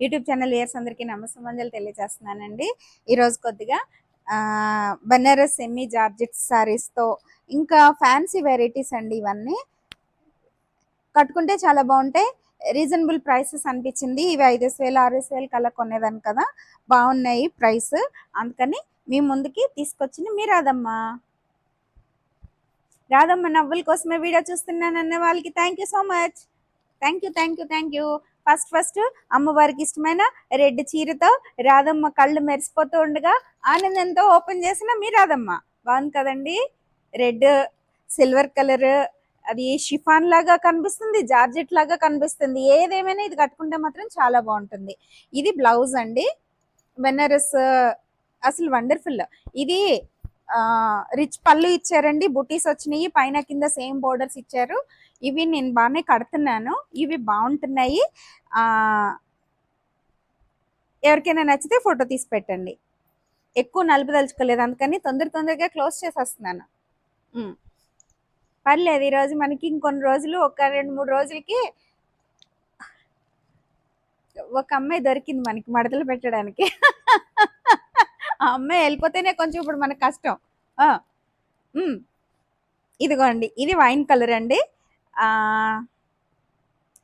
YouTube channel years అందరికీ నమస్సమంజలు తెలియజేస్తున్నానండి. ఈరోజు కొద్దిగా బనారస్ సెమీ జార్జెట్ సారీస్తో ఇంకా ఫ్యాన్సీ వెరైటీస్ అండి ఇవన్నీ. కట్టుకుంటే చాలా బాగుంటాయి. రీజనబుల్ ప్రైసెస్ అనిపించింది. ఇవి ఐదేసి వేలు ఆరేసి వేలు కల్లా కొనేదాన్ని కదా. బాగున్నాయి ప్రైస్. అందుకని మీ ముందుకి తీసుకొచ్చింది మీ రాదమ్మా రాదమ్మ నవ్వుల కోసమే వీడియో చూస్తున్నానన్న వాళ్ళకి thank you so much. Thank you thank you thank you. First first అమ్మవారికి ఇష్టమైన రెడ్ చీరతో రాధమ్మ కళ్ళు మెరిసిపోతూ ఉండగా ఆనందంతో ఓపెన్ చేసిన మీ రాధమ్మ. బాగుంది కదండి? రెడ్ సిల్వర్ కలర్ అది షిఫాన్ లాగా కనిపిస్తుంది జార్జెట్ లాగా కనిపిస్తుంది. ఏదేమైనా ఇది కట్టుకుంటే మాత్రం చాలా బాగుంటుంది. ఇది బ్లౌజ్ అండి. బెనారస్ అసలు వండర్ఫుల్. ఇది రిచ్ పళ్ళు ఇచ్చారండి బుటీస్ వచ్చినాయి పైన కింద సేమ్ బోర్డర్స్ ఇచ్చారు. ఇవి నేను బాగానే కడుతున్నాను ఇవి బాగుంటున్నాయి. ఎవరికైనా నచ్చితే ఫోటో తీసి పెట్టండి. ఎక్కువ నలుపు తలుచుకోలేదు అందుకని తొందర తొందరగా క్లోజ్ చేసేస్తున్నాను. పర్లేదు ఈరోజు మనకి ఇంకొన్ని రోజులు ఒక రెండు మూడు రోజులకి ఒక అమ్మాయి దొరికింది మనకి మడతలు పెట్టడానికి. ఆ అమ్మాయి వెళ్ళిపోతేనే కొంచెం ఇప్పుడు మనకు కష్టం. ఇదిగోండి ఇది వైన్ కలర్ అండి.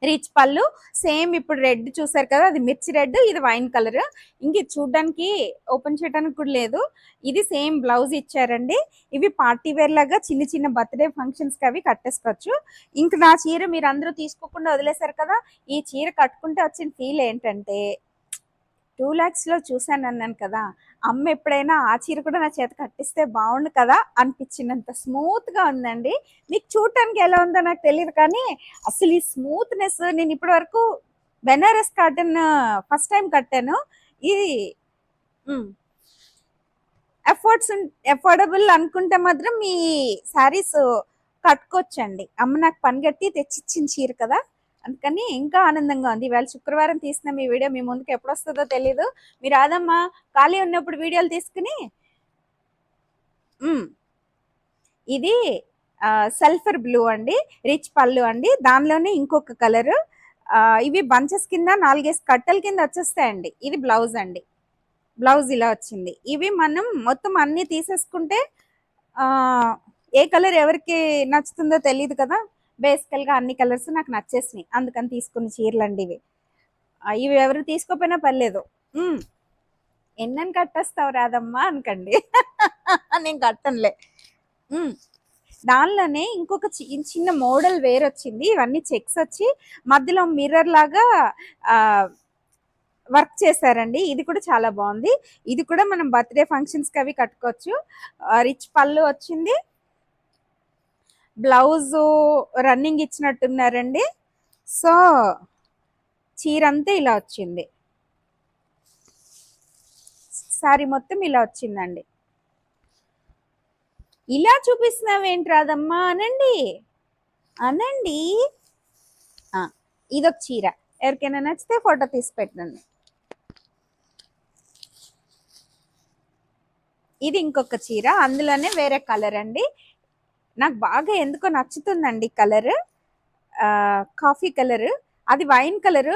రిచ్ పళ్ళు సేమ్ ఇప్పుడు రెడ్ చూసారు కదా అది మిర్చి రెడ్ ఇది వైన్ కలర్. ఇంక ఇది చూడడానికి ఓపెన్ చేయడానికి కూడా లేదు. ఇది సేమ్ బ్లౌజ్ ఇచ్చారండి. ఇవి పార్టీ వేర్ లాగా చిన్న చిన్న బర్త్డే ఫంక్షన్స్కి అవి కట్టేసుకోవచ్చు. ఇంక నా చీర మీరు అందరూ తీసుకోకుండా వదిలేశారు కదా ఈ చీర కట్టుకుంటే వచ్చిన ఫీల్ ఏంటంటే టూ ల్యాక్స్లో చూశాను చూసాను అన్నాను కదా అమ్మ ఎప్పుడైనా ఆ చీర కూడా నా చేత కట్టిస్తే బాగుండు కదా అనిపించినంత స్మూత్గా ఉందండి. మీకు చూడటానికి ఎలా ఉందో నాకు తెలియదు కానీ అసలు ఈ స్మూత్నెస్ నేను ఇప్పటి వరకు బెనారస్ కాటన్ ఫస్ట్ టైం కట్టాను. ఇది ఎఫర్ట్స్ ఎఫోర్డబుల్ అనుకుంటే మాత్రం మీ శారీస్ కట్టుకోవచ్చండి. అమ్మ నాకు పని కట్టి తెచ్చిచ్చిన చీర కదా అందుకని ఇంకా ఆనందంగా ఉంది. ఇవాళ శుక్రవారం తీసిన మీ వీడియో మీ ముందుకు ఎప్పుడు వస్తుందో తెలీదు. మీరు రాదమ్మా ఖాళీ ఉన్నప్పుడు వీడియోలు తీసుకుని ఇది సల్ఫర్ బ్లూ అండి రిచ్ పళ్ళు అండి. దానిలోనే ఇంకొక కలర్. ఇవి బంచెస్ కింద నాలుగేసి కట్టల కింద వచ్చేస్తాయండి. ఇది బ్లౌజ్ అండి. బ్లౌజ్ ఇలా వచ్చింది. ఇవి మనం మొత్తం అన్ని తీసేసుకుంటే ఏ కలర్ ఎవరికి నచ్చుతుందో తెలియదు కదా. బేసికల్గా అన్ని కలర్స్ నాకు నచ్చేసినాయి. అందుకని తీసుకున్న చీరలు అండి ఇవి ఇవి ఎవరు తీసుకోపోయినా పర్లేదు. ఎన్నని కట్టేస్తావు రాదమ్మా అనకండి. నేను కట్టనులే. దానిలోనే ఇంకొక చిన్న మోడల్ వేర్ వచ్చింది. ఇవన్నీ చెక్స్ వచ్చి మధ్యలో మిర్రర్ లాగా వర్క్ చేశారండి. ఇది కూడా చాలా బాగుంది. ఇది కూడా మనం బర్త్డే ఫంక్షన్స్కి అవి కట్టుకోవచ్చు. రిచ్ పళ్ళు వచ్చింది. Blouse running ఇచ్చినట్టున్నారండి. సో చీర అంతా ఇలా వచ్చింది. సారీ మొత్తం ఇలా వచ్చిందండి. ఇలా చూపిస్తున్నావేంటి రాదమ్మా అనండి. అనండి. ఇదొక చీర. ఎవరికైనా నచ్చితే ఫోటో తీసి పెట్టండి. ఇది ఇంకొక చీర. అందులోనే వేరే కలర్ అండి. నాకు బాగా ఎందుకో నచ్చుతుందండి కలర్. Coffee colour. అది wine colour.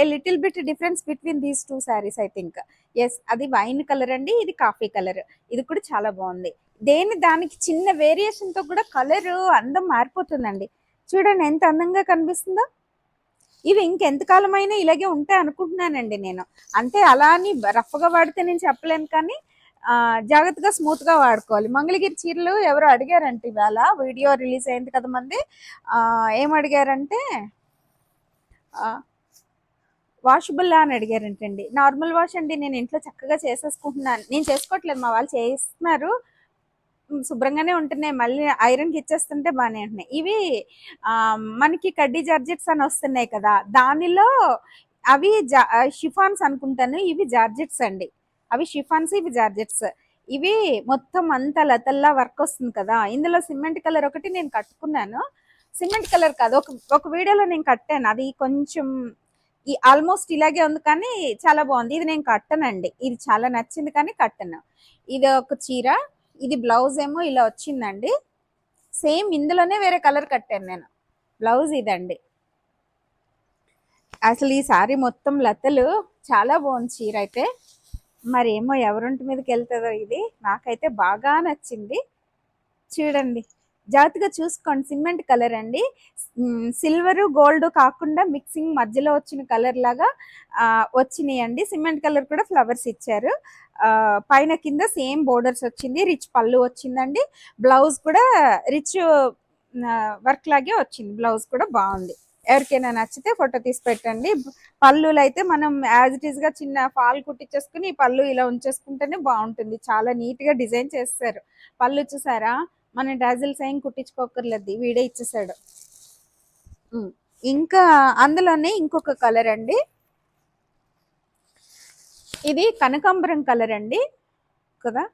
A little bit difference between these two saris I think. Yes అది వైన్ కలర్ అండి ఇది కాఫీ కలర్. ఇది కూడా చాలా బాగుంది. దేని దానికి చిన్న వేరియేషన్తో కూడా కలర్ అందం మారిపోతుందండి. చూడండి ఎంత అందంగా కనిపిస్తుందో. ఇవి ఇంకెంతకాలమైనా ఇలాగే ఉంటాయి అనుకుంటున్నానండి నేను. అంటే అలా అని రఫ్గా వాడితే నేను చెప్పలేను కానీ జాగ్రత్తగా స్మూత్గా వాడుకోవాలి. మంగళగిరి చీరలు ఎవరు అడిగారంటే ఇవాళ? వీడియో రిలీజ్ అయింది కదా మంది. ఏం అడిగారంటే వాషబుల్ అని అడిగారంటండి. నార్మల్ వాష్ అండి నేను ఇంట్లో చక్కగా చేసేసుకుంటున్నాను. నేను చేసుకోవట్లేదు మా వాళ్ళు చేస్తున్నారు శుభ్రంగానే ఉంటున్నాయి. మళ్ళీ ఐరన్కి ఇచ్చేస్తుంటే బాగానే ఉంటున్నాయి. ఇవి మనకి కడ్డీ జార్జెట్స్ అని వస్తున్నాయి కదా. దానిలో అవి జా షిఫాన్స్ అనుకుంటాను. ఇవి జార్జెట్స్ అండి. అవి షిఫాన్స్ ఇవి జార్జెట్స్. ఇవి మొత్తం అంతా లతల్లా వర్క్ వస్తుంది కదా. ఇందులో సిమెంట్ కలర్ ఒకటి నేను కట్టుకున్నాను. సిమెంట్ కలర్ కాదు. ఒక ఒక వీడియోలో నేను కట్టాను. అది కొంచెం ఈ ఆల్మోస్ట్ ఇలాగే ఉంది కానీ చాలా బాగుంది. ఇది నేను కట్టనండి. ఇది చాలా నచ్చింది కానీ కట్టను. ఇది ఒక చీర. ఇది బ్లౌజ్ ఏమో ఇలా వచ్చిందండి. సేమ్ ఇందులోనే వేరే కలర్ కట్టాను నేను. బ్లౌజ్ ఇదండి. అసలు ఈ సారీ మొత్తం లతలు. చాలా బాగుంది చీర అయితే. మరేమో ఎవరింటి మీదకి వెళ్తుందో ఇది నాకైతే బాగా నచ్చింది. చూడండి. జాగ్రత్తగా చూసుకోండి. సిమెంట్ కలర్ అండి. సిల్వర్ గోల్డ్ కాకుండా మిక్సింగ్ మధ్యలో వచ్చిన కలర్ లాగా వచ్చినాయండి. సిమెంట్ కలర్ కూడా ఫ్లవర్స్ ఇచ్చారు. పైన కింద సేమ్ బోర్డర్స్ వచ్చింది. రిచ్ పళ్ళు వచ్చిందండి. బ్లౌజ్ కూడా రిచ్ వర్క్ లాగే వచ్చింది. బ్లౌజ్ కూడా బాగుంది. ఎవరికైనా నచ్చితే ఫోటో తీసి పెట్టండి. పళ్ళులు అయితే మనం యాజ్ ఇట్ ఈస్గా చిన్న ఫాల్ కుట్టించేసుకుని ఈ పళ్ళు ఇలా ఉంచేసుకుంటేనే బాగుంటుంది. చాలా నీట్గా డిజైన్ చేస్తారు. పళ్ళు చూసారా? మన డాజిల్స్ ఏం కుట్టించుకోకర్లేదు వీడే ఇచ్చేసాడు. ఇంకా అందులోనే ఇంకొక కలర్ అండి. ఇది కనకాంబరం కలర్ అండి. కదా?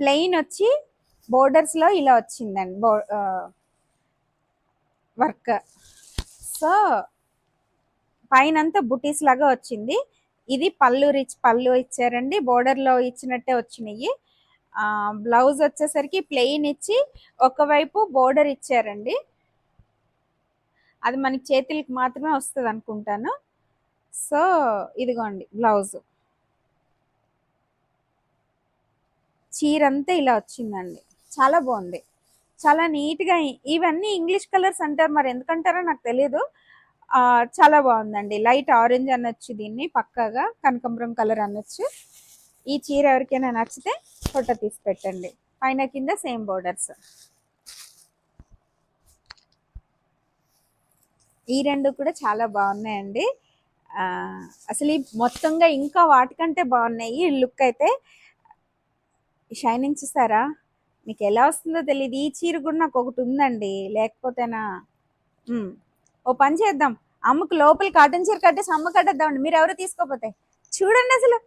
ప్లెయిన్ వచ్చి బోర్డర్స్లో ఇలా వచ్చిందండి. బో వర్క్. సో పైనంతా బుటీస్ లాగా వచ్చింది. ఇది పళ్ళు రిచ్ పళ్ళు ఇచ్చారండి. బోర్డర్లో ఇచ్చినట్టే వచ్చినాయి. బ్లౌజ్ వచ్చేసరికి ప్లెయిన్ ఇచ్చి ఒకవైపు బోర్డర్ ఇచ్చారండి. అది మనకి చేతులకి మాత్రమే వస్తుంది అనుకుంటాను. సో ఇదిగోండి బ్లౌజ్. చీర అంతా ఇలా వచ్చిందండి. చాలా బాగుంది. చాలా నీట్గా ఇవన్నీ ఇంగ్లీష్ కలర్స్ అంటారు మరి ఎందుకంటారో నాకు తెలియదు ఆ, చాలా బాగుందండి. లైట్ ఆరెంజ్ అనొచ్చు దీన్ని పక్కాగా కనకంబరం కలర్ అనొచ్చు. ఈ చీర ఎవరికైనా నచ్చితే ఫోటో తీసి పెట్టండి. పైన కింద సేమ్ బోర్డర్స్. ఈ రెండు కూడా చాలా బాగున్నాయండి. అసలు ఈ మొత్తంగా ఇంకా వాటికంటే బాగున్నాయి. లుక్ అయితే. షైనింగ్ చూసారా? మీకు ఎలా వస్తుందో తెలియదు ఈ చీర కూడా నాకు ఒకటి ఉందండి. లేకపోతేనా ఓ పని చేద్దాం. అమ్మకు లోపల కాటన్ చీర కట్టేసి అమ్మ కట్టేద్దామండి. మీరు ఎవరు తీసుకోపోతే. చూడండి అసలు.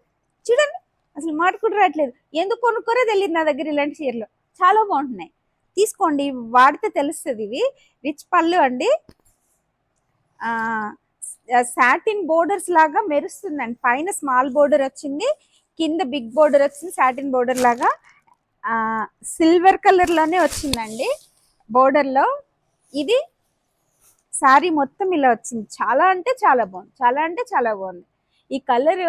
చూడండి. అసలు మాట కూడా రావట్లేదు. ఎందుకు కొనుక్కోరో తెలియదు నా దగ్గర ఇలాంటి చీరలు. చాలా బాగుంటున్నాయి. తీసుకోండి. వాడితే తెలుస్తుంది ఇవి. రిచ్ పళ్ళు అండి. సాటిన్ బోర్డర్స్ లాగా మెరుస్తుందండి. పైన స్మాల్ బోర్డర్ వచ్చింది. కింద బిగ్ బోర్డర్ వచ్చింది. సాటిన్ బోర్డర్ లాగా. సిల్వర్ కలర్లోనే వచ్చిందండి. బోర్డర్లో ఇది శారీ మొత్తం ఇలా వచ్చింది. చాలా అంటే చాలా బాగుంది. చాలా అంటే చాలా బాగుంది. ఈ కలర్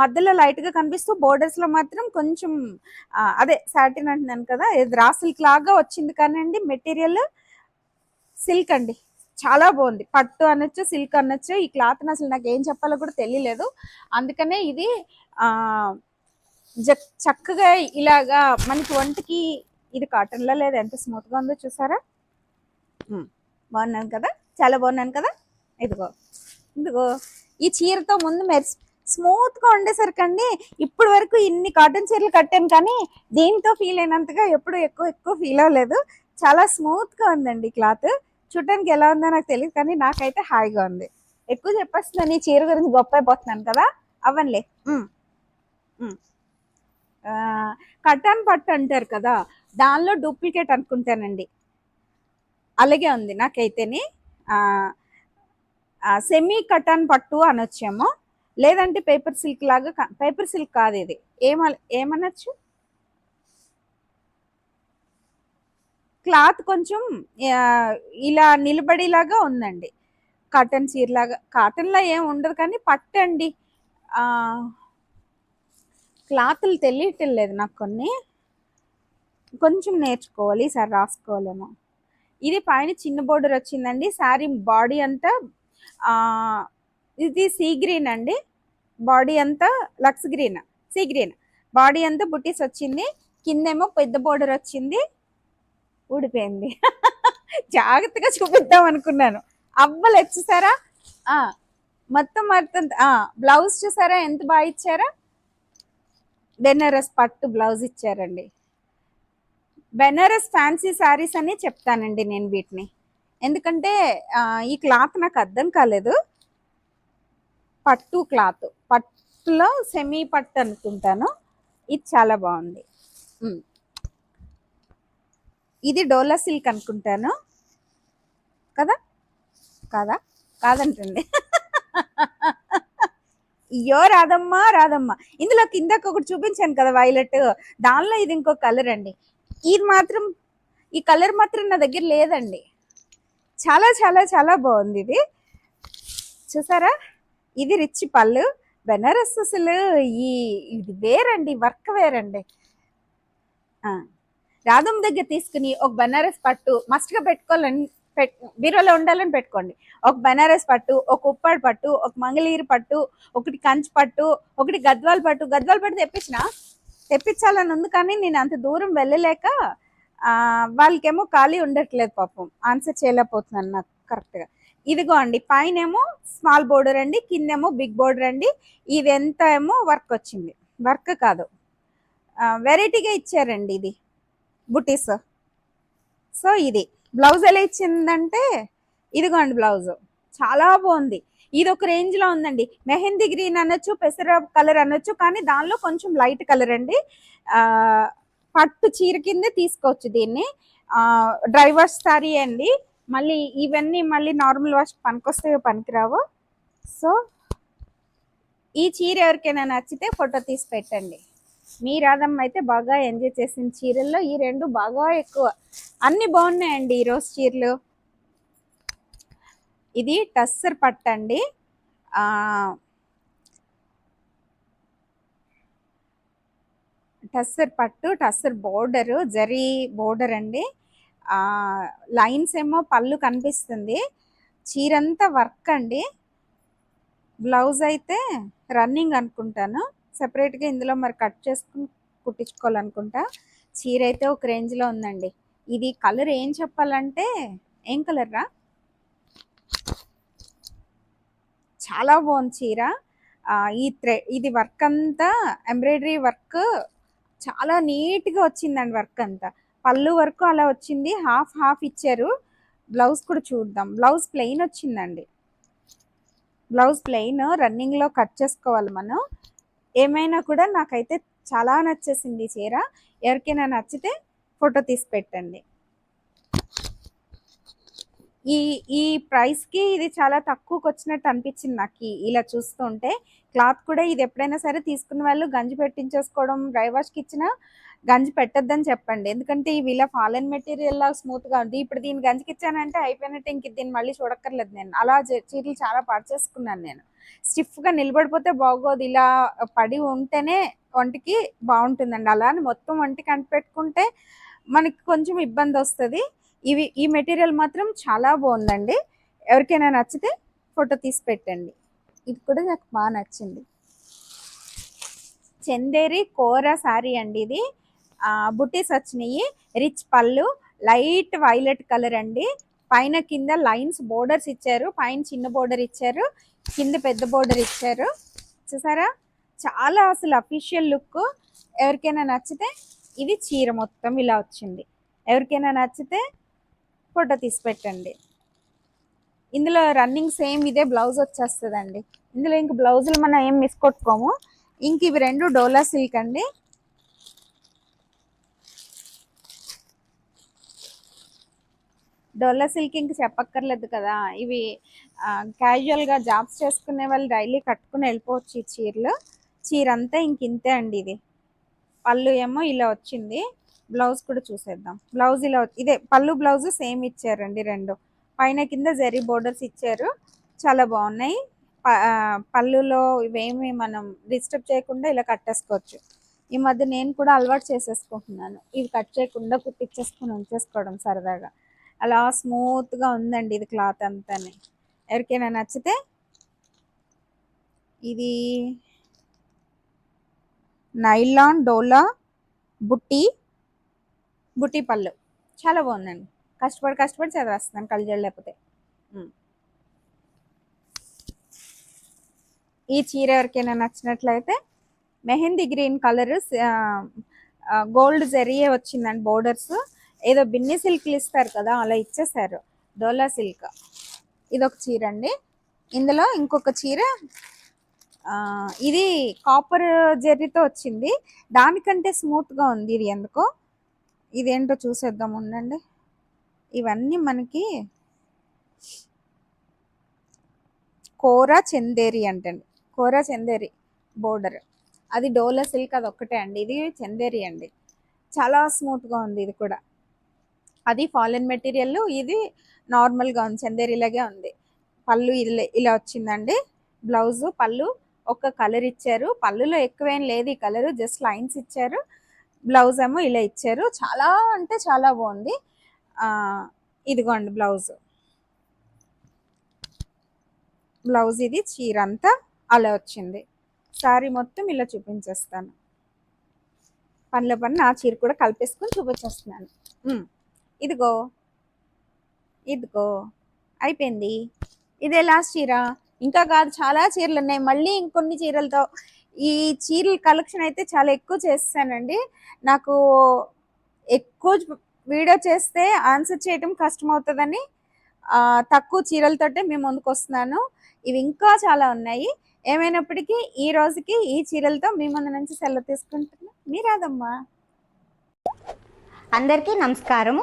మధ్యలో లైట్గా కనిపిస్తూ బోర్డర్స్లో మాత్రం కొంచెం అదే సాటిన్ అంటున్నాను కదా ఇది రా సిల్క్ లాగా వచ్చింది కానండి. మెటీరియల్ సిల్క్ అండి. చాలా బాగుంది. పట్టు అనొచ్చు సిల్క్ అనొచ్చు. ఈ క్లాత్ అసలు నాకు ఏం చెప్పాలో కూడా తెలియలేదు. అందుకనే ఇది చక్కగా ఇలాగా మనకి ఒంటికి ఇది కాటన్లో లేదు ఎంత స్మూత్గా ఉందో చూసారా? బాగున్నాను కదా? చాలా బాగున్నాను కదా? ఇదిగో ఇదిగో. ఈ చీరతో ముందు మెరిసి స్మూత్గా ఉండేసరికండి ఇప్పటి వరకు ఇన్ని కాటన్ చీరలు కట్టాను కానీ దీంతో ఫీల్ అయినంతగా ఎప్పుడు ఎక్కువ ఎక్కువ ఫీల్ అవ్వలేదు. చాలా స్మూత్గా ఉందండి క్లాత్. చూడటానికి ఎలా ఉందో నాకు తెలియదు కానీ నాకైతే హాయిగా ఉంది. ఎక్కువ చెప్పేస్తున్నాను ఈ చీర గురించి గొప్ప అయిపోతున్నాను కదా. ఆ, కటాన్ పట్టు అంటారు కదా దానిలో డూప్లికేట్ అనుకుంటానండి. అలాగే ఉంది నాకైతేని. సెమీ కటన్ పట్టు అనొచ్చేమో లేదంటే పేపర్ సిల్క్ లాగా పేపర్ సిల్క్ కాదు ఇది. ఏమ ఏమనొచ్చు? క్లాత్ కొంచెం ఇలా నిలబడిలాగా ఉందండి. కాటన్ చీరలాగా కాటన్లో ఏం ఉండదు కానీ పట్టు అండి క్లాత్లు తెలియటం లేదు నాకు కొన్ని. కొంచెం నేర్చుకోవాలి ఈసారి రాసుకోవాలేమో ఇది పైన చిన్న బోర్డర్ వచ్చిందండి శారీ బాడీ అంతా ఇది సీ గ్రీన్ అండి. బాడీ అంతా లక్స్ గ్రీన్ సీ గ్రీన్. బాడీ అంతా బుట్టీస్ వచ్చింది కిందేమో పెద్ద బోర్డర్ వచ్చింది ఊడిపోయింది. జాగ్రత్తగా చూపిద్దాం అనుకున్నాను. అవ్వలు వచ్చేసారా మొత్తం మొత్తం బ్లౌజ్ చూసారా? ఎంత బాగా ఇచ్చారా? బెనారస్ పట్టు బ్లౌజ్ ఇచ్చారండి. బెనారస్ ఫ్యాన్సీ శారీస్ అని చెప్తానండి నేను వీటిని. ఎందుకంటే ఈ క్లాత్ నాకు అర్థం కాలేదు. పట్టు క్లాత్. పట్టులో సెమీ పట్టు అనుకుంటాను. ఇది చాలా బాగుంది. ఇది డోలా సిల్క్ అనుకుంటాను. కదా? కాదా? కాదంటండి. అయ్యో రాదమ్మా రాదమ్మా ఇందులో కిందకు ఒకటి చూపించాను కదా వైలెట్. దానిలో ఇది ఇంకో కలర్ అండి. ఇది మాత్రం ఈ కలర్ మాత్రం నా దగ్గర లేదండి. చాలా చాలా చాలా బాగుంది ఇది. చూసారా? ఇది రిచ్ పళ్ళు. బెనారస్ అసలు ఈ ఇది వేరండి వర్క్ వేరండి. రాధమ్మ దగ్గర తీసుకుని ఒక బెనారస్ పట్టు మస్ట్గా పెట్టుకోవాలండి పెట్ బీరోలో ఉండాలని పెట్టుకోండి. ఒక బెనారస్ పట్టు ఒక ఉప్పాడు పట్టు ఒక మంగళీరు పట్టు ఒకటి కంచి పట్టు ఒకటి గద్వాల్ పట్టు. గద్వాల్ పట్టు తెప్పించిన తెప్పించాలని ఉంది కానీ నేను అంత దూరం వెళ్ళలేక వాళ్ళకేమో ఖాళీ ఉండట్లేదు పాపం. ఆన్సర్ చేయలేకపోతున్నాను నాకు కరెక్ట్గా ఇదిగో అండి పైన ఏమో స్మాల్ బోర్డర్ అండి కిందేమో బిగ్ బోర్డర్ అండి ఇది ఎంత ఏమో వర్క్ వచ్చింది. వర్క్ కాదు. వెరైటీగా ఇచ్చారండి ఇది. బుటీస్. సో ఇది. బ్లౌజ్ ఎలా ఇచ్చిందంటే ఇదిగోండి బ్లౌజ్. చాలా బాగుంది. ఇది ఒక రేంజ్లో ఉందండి. మెహందీ గ్రీన్ అనొచ్చు పెసర కలర్ అనొచ్చు కానీ దానిలో కొంచెం లైట్ కలర్ అండి. పట్టు చీర కిందే తీసుకోవచ్చు దీన్ని. డ్రైవర్స్ సారీ అండి. మళ్ళీ ఇవన్నీ మళ్ళీ నార్మల్ వాష్ పనికొస్తాయో పనికిరావు. సో ఈ చీర ఎవరికైనా నచ్చితే ఫోటో తీసి పెట్టండి. మీ రాధమ్మ అయితే బాగా ఎంజాయ్ చేసిన చీరల్లో ఈ రెండు బాగా ఎక్కువ. అన్ని బాగున్నాయండి ఈరోజు చీరలు. ఇది టస్సర్ పట్టు అండి. టస్సర్ పట్టు టస్సర్ బోర్డర్ జరీ బోర్డర్ అండి. లైన్స్ ఏమో పళ్ళు కనిపిస్తుంది. చీరంతా వర్క్ అండి. బ్లౌజ్ అయితే రన్నింగ్ అనుకుంటాను. సపరేట్గా ఇందులో మరి కట్ చేసుకుని కుట్టించుకోవాలనుకుంటా. చీర అయితే ఒక రేంజ్లో ఉందండి. ఇది కలర్ ఏం చెప్పాలంటే ఏం కలర్ రా? చాలా బాగుంది చీర. ఈ థ్రె ఇది వర్క్ అంతా ఎంబ్రాయిడరీ వర్క్ చాలా నీట్గా వచ్చిందండి వర్క్ అంతా. పళ్ళు వరకు అలా వచ్చింది. హాఫ్ హాఫ్ ఇచ్చారు. బ్లౌజ్ కూడా చూద్దాం. బ్లౌజ్ ప్లెయిన్ వచ్చిందండి. బ్లౌజ్ ప్లెయిన్ రన్నింగ్లో కట్ చేసుకోవాలి మనం. ఏమైనా కూడా నాకైతే చాలా నచ్చేసింది ఈ చీర. ఎవరికైనా నచ్చితే ఫోటో తీసి పెట్టండి. ఈ ఈ ప్రైస్కి ఇది చాలా తక్కువకి వచ్చినట్టు అనిపించింది నాకు ఇలా చూస్తుంటే. క్లాత్ కూడా ఇది ఎప్పుడైనా సరే తీసుకున్న వాళ్ళు గంజి పెట్టించేసుకోవడం డ్రై వాష్కి ఇచ్చిన గంజి పెట్టొద్దని చెప్పండి. ఎందుకంటే ఇవి ఇలా ఫాలెన్ మెటీరియల్ లాగా స్మూత్గా ఉంది. ఇప్పుడు దీన్ని గంజికి ఇచ్చానంటే అయిపోయినట్టు ఇంక దీన్ని మళ్ళీ చూడక్కర్లేదు నేను. అలా చీరలు చాలా పర్చేసుకున్నాను నేను. స్టిఫ్గా నిలబడిపోతే బాగోదు. ఇలా పడి ఉంటేనే వంటికి బాగుంటుందండి. అలా అని మొత్తం వంటి అంటిపెట్టుకుంటే మనకి కొంచెం ఇబ్బంది వస్తుంది. ఇవి ఈ మెటీరియల్ మాత్రం చాలా బాగుందండి. ఎవరికైనా నచ్చితే ఫోటో తీసి పెట్టండి. ఇది కూడా నాకు బాగా నచ్చింది. చందేరి కోర సారీ అండి ఇది. ఆ, బుటీస్ వచ్చినాయి. రిచ్ పళ్ళు. లైట్ వైలెట్ కలర్ అండి. పైన కింద లైన్స్ బోర్డర్స్ ఇచ్చారు పైన చిన్న బోర్డర్ ఇచ్చారు కింద పెద్ద బోర్డర్ ఇచ్చారు. చూసారా? చాలా అసలు అఫీషియల్ లుక్ ఎవరికైనా నచ్చితే ఇది చీర మొత్తం ఇలా వచ్చింది. ఎవరికైనా నచ్చితే ఫోటో తీసి పెట్టండి. ఇందులో రన్నింగ్ సేమ్ ఇదే బ్లౌజ్ వచ్చేస్తుందండి. ఇందులో ఇంక బ్లౌజులు మనం ఏం మిస్ కొట్టుకోము. ఇంక ఇవి రెండు డోలా సిల్క్ అండి. డోలా సిల్క్ చెప్పక్కర్లేదు కదా. ఇవి క్యాజువల్గా జాబ్స్ చేసుకునే వాళ్ళు డైలీ కట్టుకుని వెళ్ళిపోవచ్చు ఈ చీరలు. చీర అంతా ఇంక ఇంతే అండి ఇది. పళ్ళు ఏమో ఇలా వచ్చింది. బ్లౌజ్ కూడా చూసేద్దాం. బ్లౌజ్ ఇలా ఇదే పళ్ళు బ్లౌజ్ సేమ్ ఇచ్చారండి రెండు. పైన కింద జరీ బోర్డర్స్ ఇచ్చారు. చాలా బాగున్నాయి. ప- పళ్ళులో ఇవేమి మనం డిస్టర్బ్ చేయకుండా ఇలా కట్టేసుకోవచ్చు. ఈ మధ్య నేను కూడా అలవాటు చేసేసుకుంటున్నాను. ఇవి కట్ చేయకుండా కుట్టించేసుకుని ఉంచేసుకోవడం సరదాగా. అలా స్మూత్గా ఉందండి ఇది క్లాత్ అంతానే. ఎవరికైనా నచ్చితే ఇది నైలాన్ డోలా బుట్టి బుట్టి పళ్ళు. చాలా బాగుందండి. కష్టపడి కష్టపడి చదివేస్తున్నాను కళ్ళజోడు లేకపోతే. ఈ చీర ఎవరికైనా నచ్చినట్లయితే మెహందీ గ్రీన్ కలర్ గోల్డ్ జరియే వచ్చిందండి బోర్డర్స్. ఏదో బిన్ని సిల్క్లు ఇస్తారు కదా అలా ఇచ్చేసారు డోలా సిల్క్. ఇది ఒక చీర అండి ఇందులో ఇంకొక చీర ఇది కాపర్ జెర్రీతో వచ్చింది. దానికంటే స్మూత్గా ఉంది ఇది ఎందుకో? ఇదేంటో చూసేద్దాం ఉండండి. ఇవన్నీ మనకి కోరా చందేరి అంటండి. కోరా చందేరి బోర్డర్. అది డోలా సిల్క్ అది ఒక్కటే అండి. ఇది చందేరి అండి. చాలా స్మూత్గా ఉంది ఇది కూడా. అది ఫాలెన్ మెటీరియల్ ఇది నార్మల్గా ఉంది చందేరిలాగే ఉంది. పళ్ళు ఇలా ఇలా వచ్చిందండి. బ్లౌజ్ పళ్ళు ఒక కలర్ ఇచ్చారు. పళ్ళులో ఎక్కువేం లేదు ఈ కలర్ జస్ట్ లైన్స్ ఇచ్చారు. బ్లౌజ్ ఏమో ఇలా ఇచ్చారు. చాలా అంటే చాలా బాగుంది. ఇదిగోండి బ్లౌజ్ బ్లౌజ్ ఇది చీర అంతా అలా వచ్చింది. సారీ మొత్తం ఇలా చూపించేస్తాను. పనిలో పని నా చీర కూడా కలిపేసుకొని చూపించేస్తున్నాను. ఇదిగో ఇదిగో అయిపోయింది. ఇదే లాస్ట్ చీర. ఇంకా కాదు చాలా చీరలు ఉన్నాయి. మళ్ళీ ఇంకొన్ని చీరలతో ఈ చీరల కలెక్షన్ అయితే చాలా ఎక్కువ చేస్తానండి నాకు ఎక్కువ వీడియో చేస్తే ఆన్సర్ చేయటం కష్టం అవుతుందని తక్కువ చీరలతోటే మేము ముందుకు వస్తున్నాను. ఇవి ఇంకా చాలా ఉన్నాయి. ఏమైనప్పటికీ ఈ రోజుకి ఈ చీరలతో మీ ముందు నుంచి సెలవు తీసుకుంటున్నా మీరాదమ్మా అందరికీ నమస్కారము.